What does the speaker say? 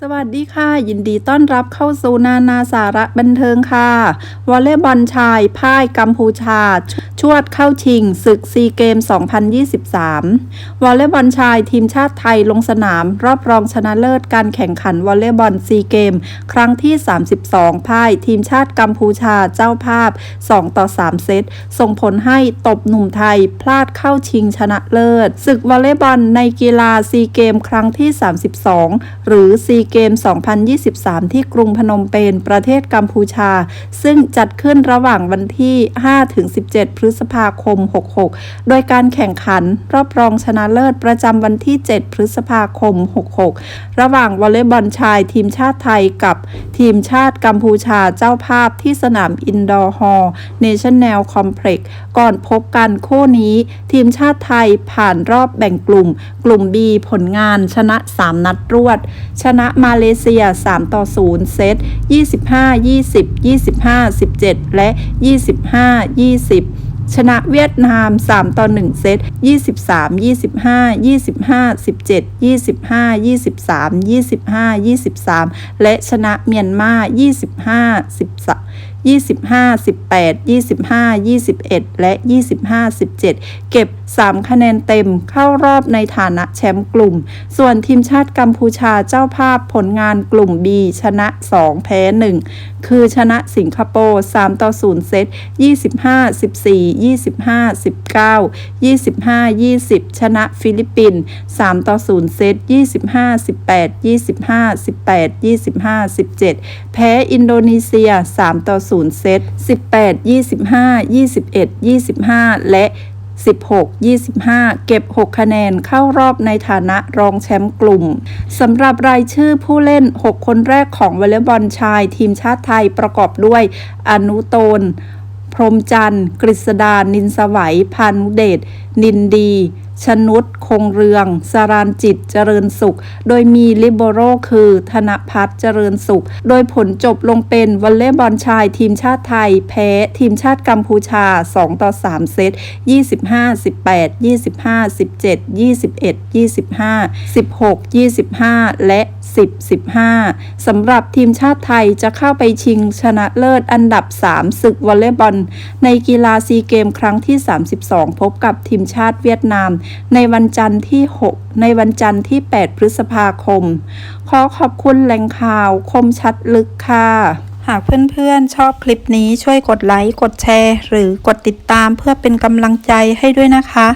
สวัสดีค่ะ ยินดีต้อนรับเข้าสู่นานาสาระบันเทิงค่ะ วอลเลย์บอลชายพ่ายกัมพูชา ชวดเข้าชิง ศึกซีเกม 2023 วอลเลย์บอลชายทีมชาติไทยลงสนาม รอบรองชนะเลิศการแข่งขันวอลเลย์บอลซีเกม ครั้งที่ 32 พ่ายทีมชาติกัมพูชาเจ้าภาพ 2 ต่อ 3 เซต ส่งผลให้ตบหนุ่มไทยพลาดเข้าชิงชนะเลิศศึกวอลเลย์บอลในกีฬาซีเกม ครั้งที่ 32 หรือซีเกม 2023 ที่กรุงพนมเปญประเทศกัมพูชา ซึ่งจัดขึ้นระหว่างวันที่ 5-17 พฤษภาคม 66 โดยการแข่งขันรอบรองชนะเลิศประจำวันที่ 7 พฤษภาคม 66 ระหว่างวอลเลย์บอลชายทีมชาติไทยกับทีมชาติกัมพูชาเจ้าภาพที่สนามอินดอร์ฮอลล์เนชั่นแนลคอมเพล็กซ์ก่อนพบกันคู่นี้ ทีมชาติไทยผ่านรอบแบ่งกลุ่ม กลุ่ม B ผลงานชนะ 3 นัดรวด ชนะมาเลเซีย 3 ต่อ 0 เซต 25 20 25 17 และ 25 20ชนะเวียดนาม 3 ต่อ 1 เซต 23 25 25 17 25 23 25 23 และชนะเมียนมา 25 13 25 18 25 21 และ 25 17 เก็บ 3 คะแนนเต็มเข้ารอบในฐานะแชมป์กลุ่ม ส่วนทีมชาติกัมพูชาเจ้าภาพผลงานกลุ่ม B ชนะ 2 แพ้ 1 คือชนะสิงคโปร์3ต่อ0เซต25 14 25 19 25 20 ชนะฟิลิปปินส์3ต่อ0เซต25 18 25 18 25 17 แพ้อินโดนีเซีย 3 ต่อ0 0 เซต 18 25 21 25 และ 16 25 เก็บ 6 คะแนนเข้ารอบในฐานะรองแชมป์กลุ่มสำหรับรายชื่อผู้เล่น 6 คนแรกของวอลเลย์บอลชายทีมชาติไทยประกอบด้วย อนุโตน พรมจันทร์ กฤษดา นินสวัย พานุเดช นินดี ชนุดคงเรือง สารานจิต เจริญสุข โดยมีลิโบโรคือ ธนพัฒน์เจริญสุข โดยผลจบลงเป็นวอลเลย์บอลชายทีมชาติไทย แพ้ทีมชาติกัมพูชา 2 ต่อ 3 เซต 25 18 25 17 21 25 16 25 และ 10 15 สำหรับทีมชาติไทยจะเข้าไปชิงชนะเลิศอันดับ 3 ศึกวอลเลย์บอล ในกีฬาซีเกมครั้งที่ 32 พบกับทีมชาติเวียดนาม ในวันจันทร์ที่ 6 ในวันจันทร์ที่ 8 พฤษภาคม ขอขอบคุณแหล่งข่าวคมชัดลึกค่ะหากเพื่อนๆ ชอบคลิปนี้ช่วยกดไลค์ กดแชร์ หรือกดติดตามเพื่อเป็นกำลังใจให้ด้วยนะคะ